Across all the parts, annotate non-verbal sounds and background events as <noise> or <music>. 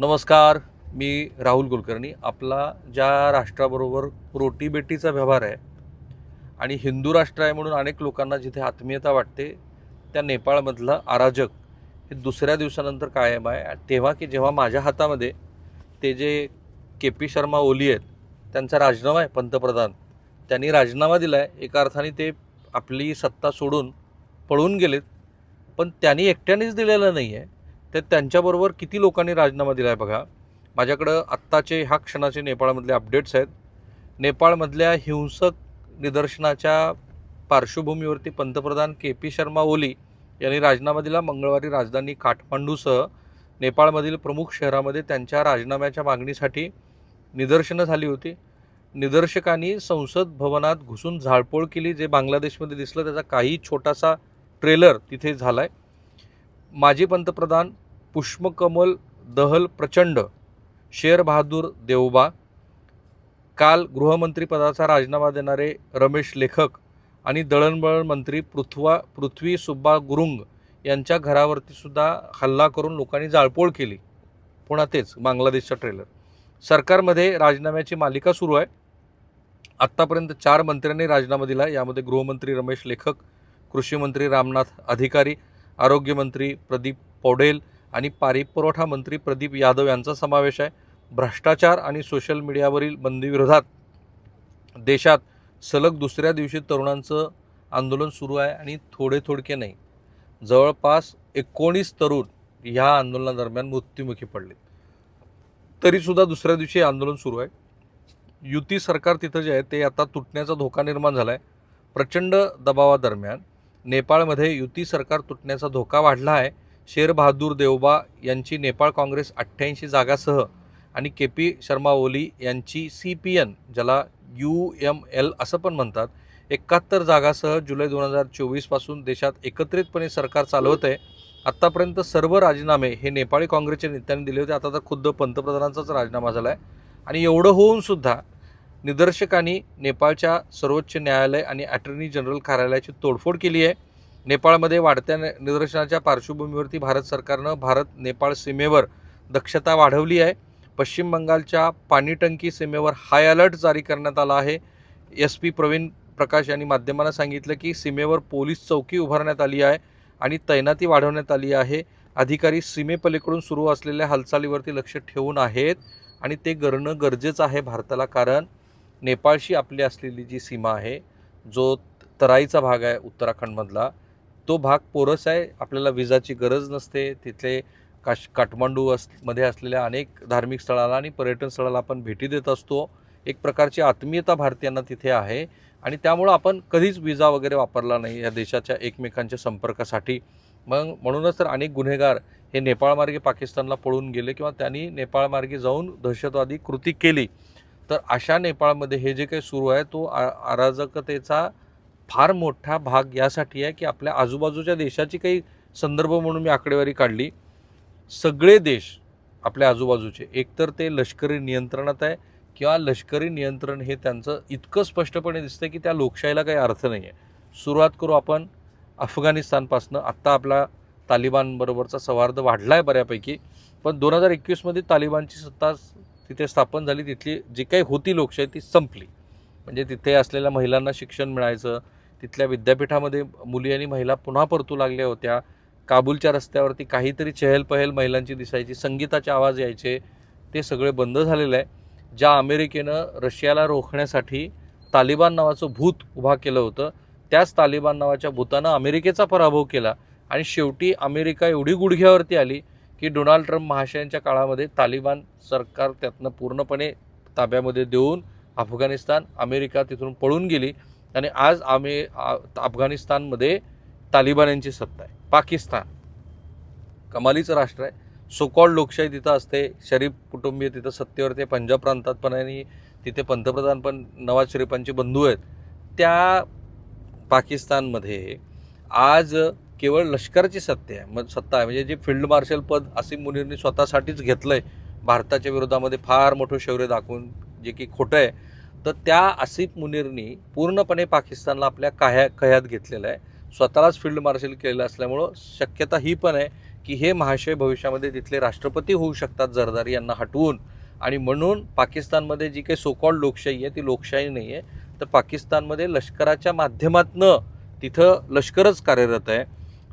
नमस्कार मी राहुल कुलकर्णी. आपला ज्या राष्ट्राबरोबर रोटीबेटीचा व्यवहार आहे आणि हिंदू राष्ट्र आहे म्हणून अनेक लोकांना जिथे आत्मीयता वाटते त्या नेपाळमधलं अराजक हे दुसऱ्या दिवसानंतर कायम आहे. तेव्हा की जेव्हा माझ्या हातामध्ये ते जे के पी शर्मा ओली आहेत त्यांचा राजीनामा आहे पंतप्रधान. त्यांनी राजीनामा दिला आहे एका अर्थाने ते आपली सत्ता सोडून पळून गेलेत. पण त्यांनी एकट्यानेच दिलेलं नाही आहे तर त्यांच्याबरोबर किती लोकांनी राजीनामा दिला आहे बघा. माझ्याकडं आत्ताचे ह्या क्षणाचे नेपाळमधले अपडेट्स आहेत. नेपाळमधल्या हिंसक निदर्शनाच्या पार्श्वभूमीवरती पंतप्रधान के पी शर्मा ओली यांनी राजीनामा दिला. मंगळवारी राजधानी काठमांडूसह नेपाळमधील प्रमुख शहरामध्ये त्यांच्या राजीनाम्याच्या मागणीसाठी निदर्शनं झाली होती. निदर्शकांनी संसद भवनात घुसून झाळपोळ केली. जे बांगलादेशमध्ये दिसलं त्याचा काही छोटासा ट्रेलर तिथे झाला आहे माजी पंतप्रधान पुष्पकमल दहल प्रचंड शेर बहादूर देवबा काल गृहमंत्रीपदाचा राजीनामा देणारे रमेश लेखक आणि दळणवळण मंत्री पृथ्वा पृथ्वी सुब्बा गुरुंग यांच्या घरावरती सुद्धा हल्ला करून लोकांनी जाळपोळ केली. पुन्हा तेच बांगलादेशचा ट्रेलर सरकारमध्ये राजीनाम्याची मालिका सुरू आहे. आत्तापर्यंत चार मंत्र्यांनी राजीनामा दिला. यामध्ये गृहमंत्री रमेश लेखक कृषी मंत्री रामनाथ अधिकारी आरोग्यमंत्री प्रदीप पौडेल आणि पाणी पुरवठा मंत्री प्रदीप यादव यांचा समावेश आहे. भ्रष्टाचार आणि सोशल मीडियावरील बंदीविरोधात देशात सलग दुसऱ्या दिवशी तरुणांचं आंदोलन सुरू आहे आणि थोडे थोडके नाही. जवळपास एकोणीस तरुण ह्या आंदोलनादरम्यान मृत्युमुखी पडले. तरीसुद्धा दुसऱ्या दिवशी आंदोलन सुरू आहे. युती सरकार तिथं जे आहे ते आता तुटण्याचा धोका निर्माण झाला आहे प्रचंड दबावादरम्यान नेपाळमध्ये युती सरकार तुटण्याचा धोका वाढला आहे. शेर बहादूर देवबा यांची नेपाळ काँग्रेस अठ्ठ्याऐंशी जागासह आणि के पी शर्मा ओली यांची सी पी एन ज्याला यू एम एल असं पण म्हणतात एकाहत्तर जागासह जुलै दोन हजार चोवीसपासून देशात एकत्रितपणे सरकार चालवत आहे आत्तापर्यंत सर्व राजीनामे हे नेपाळी काँग्रेसच्या नेत्यांनी दिले होते. आता तर खुद्द पंतप्रधानांचाच राजीनामा झाला आहे आणि एवढं होऊनसुद्धा निदर्शकांनी नेपाळच्या सर्वोच्च न्यायालय आणि अटर्नी जनरल कार्यालयाची तोडफोड केली आहे. नेपाळमध्ये वाढत्या निदर्शनाच्या पार्श्वभूमीवरती भारत सरकारनं भारत नेपाळ सीमेवर दक्षता वाढवली आहे. पश्चिम बंगालच्या पाणीटंकी सीमेवर हाय अलर्ट जारी करण्यात आला आहे. एस पी प्रवीण प्रकाश यांनी माध्यमांना सांगितलं की सीमेवर पोलीस चौकी उभारण्यात आली आहे आणि तैनाती वाढवण्यात आली आहे. अधिकारी सीमेपलीकडून सुरू असलेल्या हालचालीवरती लक्ष ठेवून आहेत आणि ते करणं गरजेचं आहे भारताला कारण नेपाळशी आपली असलेली जी सीमा आहे जो तराईचा भाग आहे उत्तराखंडमधला तो भाग पोरस आहे. आपल्याला विजाची गरज नसते. तिथले काश काठमांडू असमध्ये असलेल्या अनेक धार्मिक स्थळाला आणि पर्यटन स्थळाला आपण भेटी देत असतो. एक प्रकारची आत्मीयता भारतीयांना तिथे आहे. आणि त्यामुळं आपण कधीच विजा वगैरे वापरला नाही या देशाच्या एकमेकांच्या संपर्कासाठी. मग म्हणूनच तर अनेक गुन्हेगार हे नेपाळमार्गे पाकिस्तानला पळून गेले किंवा त्यांनी नेपाळमार्गे जाऊन दहशतवादी कृती केली. तर अशा नेपाळमध्ये हे जे काही सुरू आहे तो आ अराजकतेचा फार मोठा भाग यासाठी आहे की आपल्या आजूबाजूच्या देशाची काही संदर्भ म्हणून मी आकडेवारी काढली. सगळे देश आपल्या आजूबाजूचे एकतर ते लष्करी नियंत्रणात आहे किंवा लष्करी नियंत्रण हे त्यांचं इतकं स्पष्टपणे दिसतं की त्या लोकशाहीला काही अर्थ नाही आहे. सुरुवात करू आपण अफगाणिस्तानपासनं. आत्ता आपला तालिबानबरोबरचा सौहार्द वाढला आहे बऱ्यापैकी पण दोन हजार एकवीसमध्ये तालिबानची सत्ता तिथे स्थापन झाली तिथली जी काही होती लोकशाही ती संपली. म्हणजे तिथे असलेल्या महिलांना शिक्षण मिळायचं तिथल्या विद्यापीठामध्ये मुली आणि महिला पुन्हा परतू लागल्या होत्या. काबूलच्या रस्त्यावरती काहीतरी चहलपहल महिलांची दिसायची संगीताचे आवाज यायचे ते सगळे बंद झालेलं आहे. ज्या अमेरिकेनं रशियाला रोखण्यासाठी तालिबान नावाचं भूत उभा केलं होतं त्याच तालिबान नावाच्या भूतानं अमेरिकेचा पराभव केला आणि शेवटी अमेरिका एवढी गुडघ्यावरती आली की डोनाल्ड ट्रम्प महाशयांच्या काळामध्ये तालिबान सरकार त्यातनं पूर्णपणे ताब्यामध्ये देऊन अफगाणिस्तान अमेरिका तिथून पळून गेली आणि आज आम्ही अफगाणिस्तानमध्ये तालिबान यांची सत्ता आहे. पाकिस्तान कमालीचं राष्ट्र आहे. सोकॉल लोकशाही तिथं असते. शरीफ कुटुंबीय तिथं सत्तेवरती पंजाब प्रांतात पण आणि तिथे पंतप्रधान पण नवाज शरीफांचे बंधू आहेत. त्या पाकिस्तानमध्ये आज केवळ लष्कराची सत्ता आहे. मग सत्ता आहे. म्हणजे जे फील्ड मार्शल पद असीम मुनीरनी स्वतःसाठीच घेतलं आहे भारताच्या विरोधामध्ये फार मोठं शौर्य दाखवून जे की खोटं आहे. तर त्या आसिफ मुनीरनी पूर्णपणे पाकिस्तानला आपल्या काह्या कह्यात घेतलेलं आहे. स्वतःलाच फील्ड मार्शल केलेलं असल्यामुळं शक्यता ही पण आहे की हे महाशय भविष्यामध्ये तिथले राष्ट्रपती होऊ शकतात जरदारी यांना हटवून. आणि म्हणून पाकिस्तानमध्ये जी काही सोकॉल लोकशाही आहे ती लोकशाही नाही आहे तर पाकिस्तानमध्ये लष्कराच्या माध्यमातनं तिथं लष्करच कार्यरत आहे.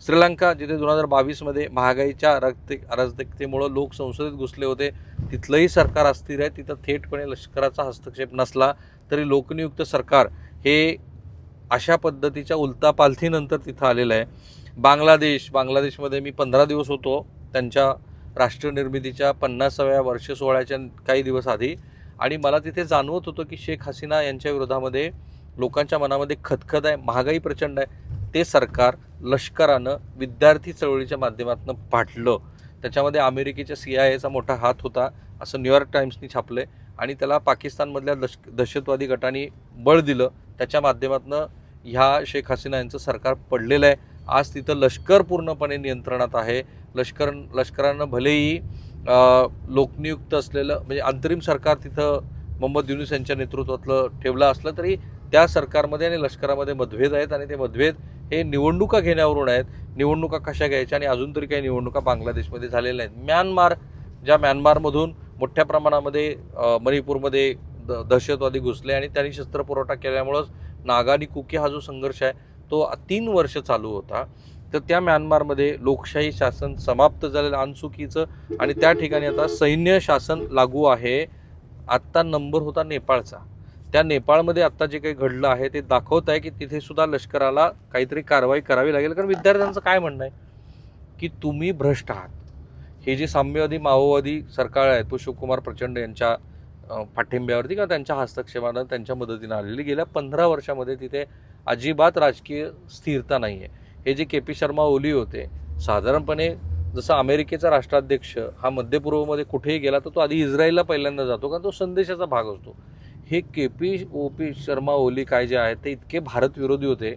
श्रीलंका जिथे दोन हजार बावीसमध्ये महागाईच्या अराजक अराजकतेमुळं लोक संसदेत घुसले होते तिथलंही सरकार अस्थिर आहे. तिथं थेटपणे लष्कराचा हस्तक्षेप नसला तरी लोकनियुक्त सरकार हे अशा पद्धतीच्या उलतापालथीनंतर तिथं आलेलं आहे. बांगलादेश बांगलादेशमध्ये मी पंधरा दिवस होतो. त्यांच्या राष्ट्रनिर्मितीच्या पन्नासाव्या वर्ष सोहळ्याच्या काही दिवस आधी. आणि मला तिथे जाणवत होतं की शेख हसीना यांच्या विरोधामध्ये लोकांच्या मनामध्ये खतखत आहे महागाई प्रचंड आहे. ते सरकार लष्करानं विद्यार्थी चळवळीच्या माध्यमातून पाडलं त्याच्यामध्ये अमेरिकेच्या सी आय एचा मोठा हात होता असं न्यूयॉर्क टाईम्सनी छापलं आहे आणि त्याला पाकिस्तानमधल्या लष् दहशतवादी गटांनी बळ दिलं. त्याच्या माध्यमातून ह्या शेख हसीना यांचं सरकार पडलेलं आहे. आज तिथं लष्कर पूर्णपणे नियंत्रणात आहे. लष्कर लष्करानं भलेही लोकनियुक्त असलेलं म्हणजे अंतरिम सरकार तिथं मोहम्मद युनुस यांच्या नेतृत्वातलं ठेवलं असलं तरी त्या सरकारमध्ये आणि लष्करामध्ये मतभेद आहेत आणि ते मतभेद हे निवडणुका घेण्यावरून आहेत. निवडणुका कशा घ्यायच्या आणि अजून तरी काही निवडणुका बांगलादेशमध्ये झालेल्या आहेत. म्यानमार ज्या म्यानमारमधून मोठ्या प्रमाणामध्ये मणिपूरमध्ये द दहशतवादी घुसले आणि त्यांनी शस्त्रपुरवठा केल्यामुळंच नागा आणि कुकी हा जो संघर्ष आहे तो तीन वर्ष चालू होता. तर त्या म्यानमारमध्ये लोकशाही शासन समाप्त झालेलं अनसुकीचं आणि त्या ठिकाणी आता सैन्य शासन लागू आहे. आत्ता नंबर होता नेपाळचा. त्या नेपाळमध्ये आत्ता जे काही घडलं आहे ते दाखवत आहे की तिथे सुद्धा लष्कराला काहीतरी कारवाई करावी लागेल. कारण विद्यार्थ्यांचं काय म्हणणं आहे? की तुम्ही भ्रष्ट आहात. हे जे साम्यवादी माओवादी सरकार आहेत तो शिवकुमार प्रचंड यांच्या पाठिंब्यावरती किंवा त्यांच्या हस्तक्षेपानं त्यांच्या मदतीनं आलेली. गेल्या पंधरा वर्षामध्ये तिथे अजिबात राजकीय स्थिरता नाही आहे हे जे के पी शर्मा ओली होते साधारणपणे जसं अमेरिकेचा राष्ट्राध्यक्ष हा मध्य पूर्वमध्ये कुठेही गेला तर तो आधी इस्रायलला पहिल्यांदा जातो कारण तो संदेशाचा भाग असतो. हे K P O P Sharma Oli काय जे आहेत ते इतके भारत विरोधी होते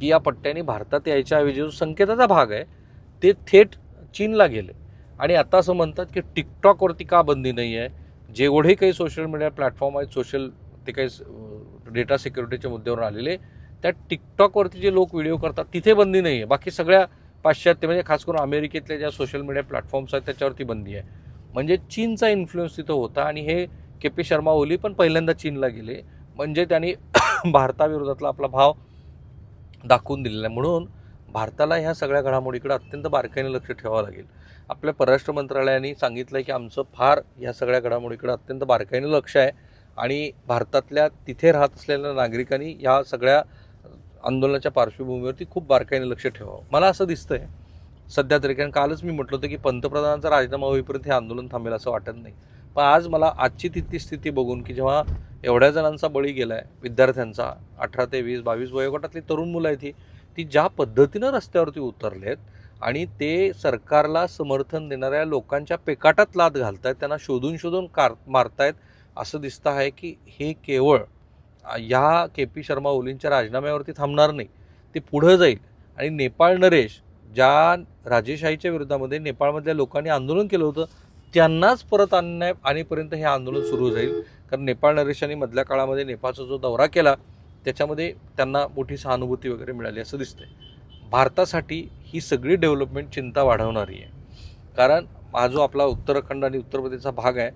की या पट्ट्याने भारतात यायच्याऐवजी जो संकेताचा भाग आहे ते थेट चीनला गेले. आणि आता असं म्हणतात की टिकटॉकवरती का बंदी नाही आहे? जेवढे काही सोशल मीडिया प्लॅटफॉर्म आहेत सोशल ते काही डेटा सिक्युरिटीच्या मुद्द्यावर आलेले त्या टिकटॉकवरती जे लोक व्हिडिओ करतात तिथे बंदी नाही आहे. बाकी सगळ्या पाश्चात्य म्हणजे खास करून अमेरिकेतल्या ज्या सोशल मीडिया प्लॅटफॉर्म्स आहेत त्याच्यावरती बंदी आहे. म्हणजे चीनचा इन्फ्लुएन्स तिथं होता आणि हे के पी शर्मा ओली पण पहिल्यांदा चीनला गेले. म्हणजे त्यांनी <coughs> भारताविरोधातला आपला भाव दाखवून दिलेला आहे. म्हणून भारताला ह्या सगळ्या घडामोडीकडे अत्यंत बारकाईने लक्ष ठेवावं लागेल. आपल्या परराष्ट्र मंत्रालयाने सांगितलं आहे की आमचं फार ह्या सगळ्या घडामोडीकडे अत्यंत बारकाईने लक्ष आहे. आणि भारतातल्या तिथे राहत असलेल्या नागरिकांनी या सगळ्या आंदोलनाच्या पार्श्वभूमीवरती खूप बारकाईने लक्ष ठेवावं. मला असं दिसतंय. सध्या तरी कारण कालच मी म्हटलं होतं की पंतप्रधानांचा राजीनामा होईपर्यंत हे आंदोलन थांबेल असं वाटत नाही. पण आज मला आजची तिथली स्थिती बघून की जेव्हा एवढ्या जणांचा बळी गेला आहे विद्यार्थ्यांचा अठरा ते वीस बावीस वयोगटातली तरुण मुलं आहेत ही ती ज्या पद्धतीनं रस्त्यावरती उतरलेत आणि ते सरकारला समर्थन देणाऱ्या लोकांच्या पेकाटात लाद घालत आहेत त्यांना शोधून शोधून कार मारतायत असं दिसतं आहे की हे केवळ ह्या के पी शर्मा ओलींच्या राजीनाम्यावरती थांबणार नाही ते पुढं जाईल. आणि नेपाळ नरेश ज्या राजेशाहीच्या विरोधामध्ये नेपाळमधल्या लोकांनी आंदोलन केलं होतं त्यांनाच परत आणण्या आणीपर्यंत हे आंदोलन सुरू जाईल. कारण नेपाळ नरेशांनी मधल्या काळामध्ये नेपाळचा जो दौरा केला त्याच्यामध्ये त्यांना मोठी सहानुभूती वगैरे मिळाली असं दिसतंय. भारतासाठी ही सगळी डेव्हलपमेंट चिंता वाढवणारी आहे. कारण हा जो आपला उत्तराखंड आणि उत्तर प्रदेशचा भाग आहे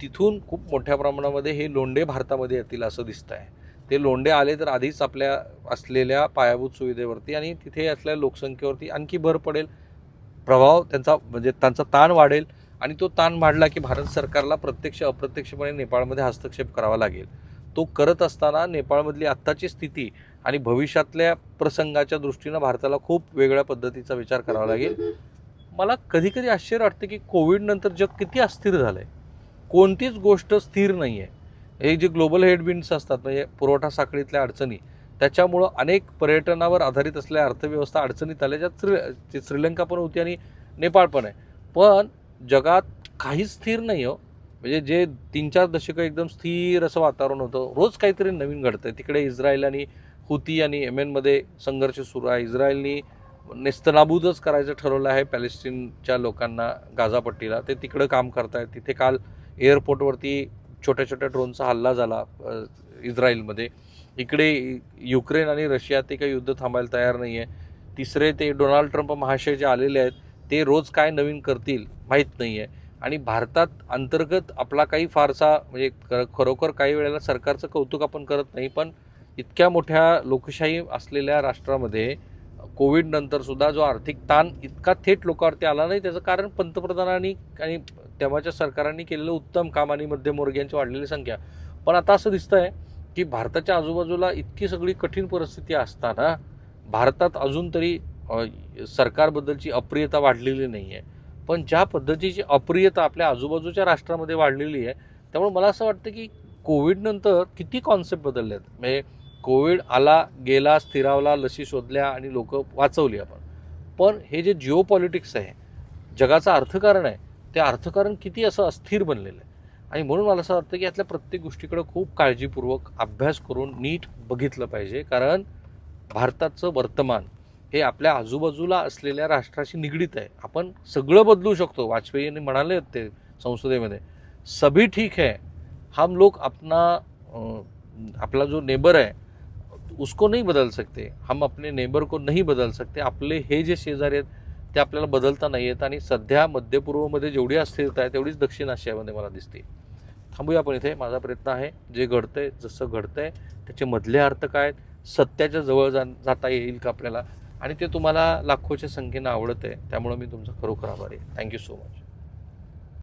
तिथून खूप मोठ्या प्रमाणामध्ये हे लोंढे भारतामध्ये येतील असं दिसतं आहे ते लोंढे आले तर आधीच आपल्या असलेल्या पायाभूत सुविधेवरती आणि तिथे असलेल्या लोकसंख्येवरती आणखी भर पडेल. प्रभाव त्यांचा म्हणजे त्यांचा ताण वाढेल. आणि तो ताण वाढला की भारत सरकारला प्रत्यक्ष अप्रत्यक्षपणे नेपाळमध्ये हस्तक्षेप करावा लागेल. तो करत असताना नेपाळमधली आत्ताची स्थिती आणि भविष्यातल्या प्रसंगाच्या दृष्टीनं भारताला खूप वेगळ्या पद्धतीचा विचार करावा लागेल. मला कधी कधी आश्चर्य वाटतं की कोविडनंतर जग किती अस्थिर झालं आहे कोणतीच गोष्ट स्थिर नाही आहे हे जे ग्लोबल हेडविंड्स असतात म्हणजे पुरवठा साखळीतल्या अडचणी त्याच्यामुळं अनेक पर्यटनावर आधारित असलेल्या अर्थव्यवस्था अडचणीत आल्या ज्यात श्री श्रीलंका पण होती आणि नेपाळ पण आहे. पण जगात काहीच स्थिर नाही हो. म्हणजे जे तीन चार दशकं एकदम स्थिर असं वातावरण होतं रोज काहीतरी नवीन घडतंय. तिकडे इस्रायल आणि हुती आणि एमेनमध्ये संघर्ष सुरू आहे. इस्रायलनी नेस्तनाबूदच करायचं ठरवलं आहे पॅलेस्टीनच्या लोकांना गाझापट्टीला. ते तिकडं काम करतायत. तिथे काल एअरपोर्टवरती छोट्या छोट्या ड्रोनचा हल्ला झाला इस्रायलमध्ये. इकडे युक्रेन आणि रशिया ते काही युद्ध थांबायला तयार नाही आहे तिसरे ते डोनाल्ड ट्रम्प महाशय जे आलेले आहेत ते रोज काय नवीन करतील माहीत नाही आहे आणि भारतात अंतर्गत आपला काही फारसा म्हणजे खरोखर काही वेळेला सरकारचं कौतुक आपण करत नाही पण इतक्या मोठ्या लोकशाही असलेल्या राष्ट्रामध्ये कोविडनंतरसुद्धा सुद्धा जो आर्थिक ताण इतका थेट लोकांवरती आला नाही त्याचं कारण पंतप्रधानांनी आणि तेव्हाच्या सरकारांनी केलेलं उत्तम काम आणि मध्यमवर्गीयांची वाढलेली संख्या. पण आता असं दिसतं आहे की भारताच्या आजूबाजूला इतकी सगळी कठीण परिस्थिती असताना भारतात अजून तरी सरकारबद्दलची अप्रियता वाढलेली नाही आहे पण ज्या पद्धतीची अप्रियता आपल्या आजूबाजूच्या राष्ट्रामध्ये वाढलेली आहे त्यामुळे मला असं वाटतं की कोविडनंतर किती कॉन्सेप्ट बदलले आहेत म्हणजे कोविड आला गेला स्थिरावला लसी शोधल्या आणि लोक वाचवली आपण. पण हे जे जिओ पॉलिटिक्स आहे जगाचं अर्थकारण आहे ते अर्थकारण किती असं अस्थिर बनलेलं आहे. आणि म्हणून मला असं वाटतं की यातल्या प्रत्येक गोष्टीकडे खूप काळजीपूर्वक अभ्यास करून नीट बघितलं पाहिजे. कारण भारताचं वर्तमान हे आपल्या आजूबाजूला असलेल्या राष्ट्राशी निगडीत आहे. आपण सगळं बदलू शकतो. वाजपेयींनी म्हणाले ते संसदेमध्ये सभी ठीक है. हम लोग अपना आपला जो नेबर है उसको नहीं बदल सकते. हम अपने नेबर को नहीं बदल सकते. आपले हे जे शेजारी आहेत ते आपल्याला बदलता नाही आहेत आणि सध्या मध्यपूर्वमध्ये जेवढी अस्थिरता आहे तेवढीच दक्षिण आशियामध्ये मला दिसते. थांबूया आपण इथे. माझा प्रयत्न आहे जे घडतंय जसं घडतंय त्याचे मधले अर्थ काय आहेत सत्याच्या जवळ जा जाता येईल का आपल्याला? आणि ते तुम्हाला लाखोच्या संख्येनं आवडत आहे त्यामुळं मी तुमचा खरोखर आभारी आहे. Thank you so much